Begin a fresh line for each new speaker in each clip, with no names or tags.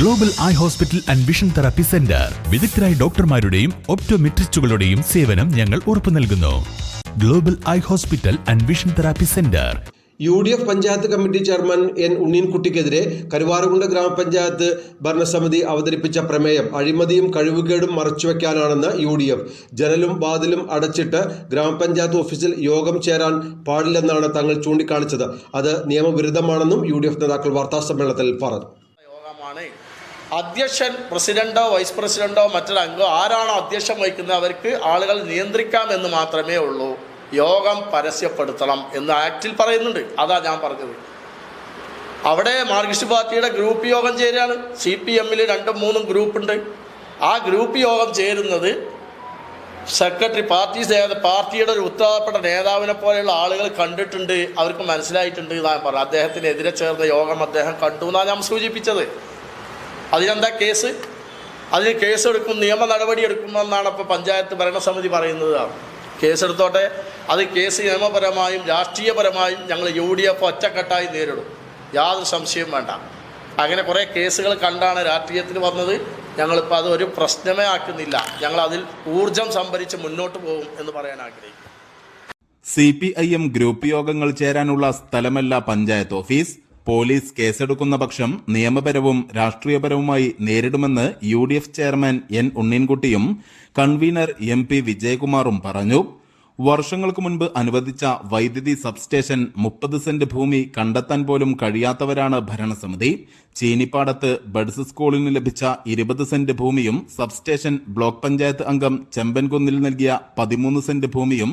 Global eye hospital and vision therapy centre വിദഗ്ധരായ ഡോക്ടർമാരുടെയും ഒപ്റ്റോമെട്രിസ്റ്റുകളുടെയും സേവനം ഞങ്ങൾ ഉറപ്പു നൽകുന്നു. Global eye hospital and vision therapy centre
U D F panchayat committee chairman N ഉണ്ണീൻകുട്ടിക്കെതിരെ Karuvarakundu ഗ്രാമപഞ്ചായത്ത് ഭരണസമിതി അവതരിപ്പിച്ച പ്രമേയം അഴിമതിയും കഴിവുകേടും മറച്ചുവെക്കാനാണെന്ന് യു ഡി എഫ് ജനലും വാതിലും അടച്ചിട്ട് ഗ്രാമപഞ്ചായത്ത് ഓഫീസിൽ യോഗം ചേരാൻ പാടില്ലെന്നാണ് തങ്ങൾ ചൂണ്ടിക്കാണിച്ചത്. അത് നിയമവിരുദ്ധമാണെന്നും യു ഡി എഫ് നേതാക്കൾ വാർത്താസമ്മേളനത്തിൽ പറഞ്ഞു.
അധ്യക്ഷൻ പ്രസിഡന്റോ വൈസ് പ്രസിഡന്റോ മറ്റൊരു അംഗമോ ആരാണോ അധ്യക്ഷം വഹിക്കുന്നത് അവർക്ക് ആളുകൾ നിയന്ത്രിക്കാമെന്ന് മാത്രമേ ഉള്ളൂ. യോഗം പരസ്യപ്പെടുത്തണം എന്ന് ആക്റ്റിൽ പറയുന്നുണ്ട്. അതാ ഞാൻ പറഞ്ഞത്. അവിടെ മാർക്സിസ്റ്റ് പാർട്ടിയുടെ ഗ്രൂപ്പ് യോഗം ചേരുകയാണ്. സി പി എമ്മിൽ രണ്ടും മൂന്നും ഗ്രൂപ്പുണ്ട്. ആ ഗ്രൂപ്പ് യോഗം ചേരുന്നത് സെക്രട്ടറി പാർട്ടി പാർട്ടിയുടെ ഒരു ഉത്തരവാദപ്പെട്ട നേതാവിനെ പോലെയുള്ള ആളുകൾ കണ്ടിട്ടുണ്ട്. അവർക്ക് മനസ്സിലായിട്ടുണ്ട് എന്നാണ് പറഞ്ഞത്. അദ്ദേഹത്തിനെതിരെ ചേർന്ന യോഗം അദ്ദേഹം കണ്ടു എന്നാണ് ഞാൻ സൂചിപ്പിച്ചത്. അതിനെന്താ കേസ്? അതിന് കേസെടുക്കും നിയമ നടപടി എടുക്കുമെന്നാണ് ഇപ്പോൾ പഞ്ചായത്ത് ഭരണസമിതി പറയുന്നത്. കേസെടുത്തോട്ടെ അത് കേസ് നിയമപരമായും രാഷ്ട്രീയപരമായും ഞങ്ങൾ യു ഡി എഫ് ഒറ്റക്കെട്ടായി നേരിടും. യാതൊരു സംശയവും വേണ്ട. അങ്ങനെ കുറേ കേസുകൾ കണ്ടാണ് രാഷ്ട്രീയത്തിൽ വന്നത്. ഞങ്ങളിപ്പോൾ അത് ഒരു പ്രശ്നമേ ആക്കുന്നില്ല. ഞങ്ങൾ അതിൽ ഊർജം സംഭരിച്ച് മുന്നോട്ട് പോകും എന്ന് പറയാൻ ആഗ്രഹിക്കുന്നു.
C P I M group യോഗങ്ങൾ ചേരാനുള്ള സ്ഥലമല്ല പഞ്ചായത്ത് ഓഫീസ്. പോലീസ് കേസെടുക്കുന്ന പക്ഷം നിയമപരവും രാഷ്ട്രീയപരവുമായി നേരിടുമെന്ന് U D F chairman N ഉണ്ണീൻകുട്ടിയും convener M P വിജയകുമാറും പറഞ്ഞു. വർഷങ്ങൾക്ക് മുൻപ് അനുവദിച്ച വൈദ്യുതി സബ്സ്റ്റേഷൻ മുപ്പത് സെന്റ് ഭൂമി കണ്ടെത്താൻ പോലും കഴിയാത്തവരാണ് ഭരണസമിതി. ചീനിപ്പാടത്ത് ബഡ്സ് സ്കൂളിന് ലഭിച്ച ഇരുപത് സെന്റ് ഭൂമിയും സബ്സ്റ്റേഷൻ ബ്ലോക്ക് പഞ്ചായത്ത് അംഗം ചെമ്പൻകുന്നിൽ നൽകിയ പതിമൂന്ന് സെന്റ് ഭൂമിയും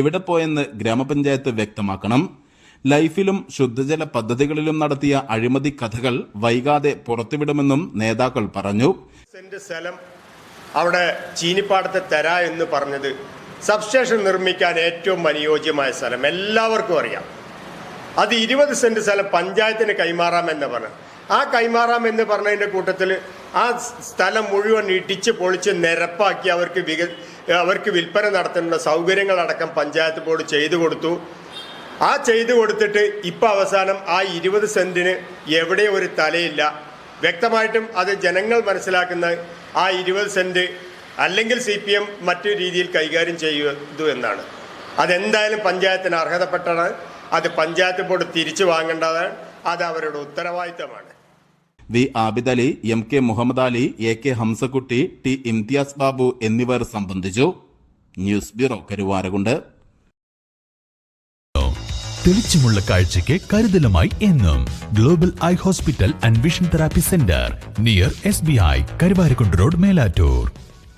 എവിടെ പോയെന്ന് ഗ്രാമപഞ്ചായത്ത് വ്യക്തമാക്കണം. ലൈഫിലും ശുദ്ധജല പദ്ധതികളിലും നടത്തിയ അഴിമതി കഥകൾ വൈകാതെ പുറത്തുവിടുമെന്നും നേതാക്കൾ പറഞ്ഞു.
സെന്റ് സ്ഥലം അവിടെ ചീനിപ്പാടത്തെ തരാ എന്ന് പറഞ്ഞത് സബ്സ്റ്റേഷൻ നിർമ്മിക്കാൻ ഏറ്റവും അനുയോജ്യമായ സ്ഥലം എല്ലാവർക്കും അറിയാം. അത് ഇരുപത് സെന്റ് സ്ഥലം പഞ്ചായത്തിന് കൈമാറാമെന്ന് പറഞ്ഞു. ആ കൈമാറാം എന്ന് പറഞ്ഞതിന്റെ കൂട്ടത്തിൽ ആ സ്ഥലം മുഴുവൻ ഇടിച്ച് പൊളിച്ച് നിരപ്പാക്കി അവർക്ക് വിക അവർക്ക് വിൽപ്പന നടത്തുന്ന സൗകര്യങ്ങളടക്കം പഞ്ചായത്ത് ബോർഡ് ചെയ്തു കൊടുത്തു. ആ ചെയ്തു കൊടുത്തിട്ട് ഇപ്പം അവസാനം ആ ഇരുപത് സെന്റിന് എവിടെ ഒരു തലയില്ല. വ്യക്തമായിട്ടും അത് ജനങ്ങൾ മനസ്സിലാക്കുന്ന ആ ഇരുപത് സെന്റ് അല്ലെങ്കിൽ സി പി എം മറ്റു രീതിയിൽ കൈകാര്യം ചെയ്തു എന്നാണ്. അതെന്തായാലും പഞ്ചായത്തിന് അർഹതപ്പെട്ടതാണ്. അത് പഞ്ചായത്ത് ബോർഡ് തിരിച്ചു വാങ്ങേണ്ടതാണ്. അത് അവരുടെ ഉത്തരവാദിത്തമാണ്.
V Abidali M K Muhammad Ali A K Hamsakutty T Imtiaz Babu എന്നിവർ സംബന്ധിച്ചു. News bureau Karuvarakundu.
തെളിച്ചമുള്ള കാഴ്ചയ്ക്ക് കരുതലുമായി എന്നും. Global eye hospital and vision therapy centre near S B I Karuvarakundu road Melattur.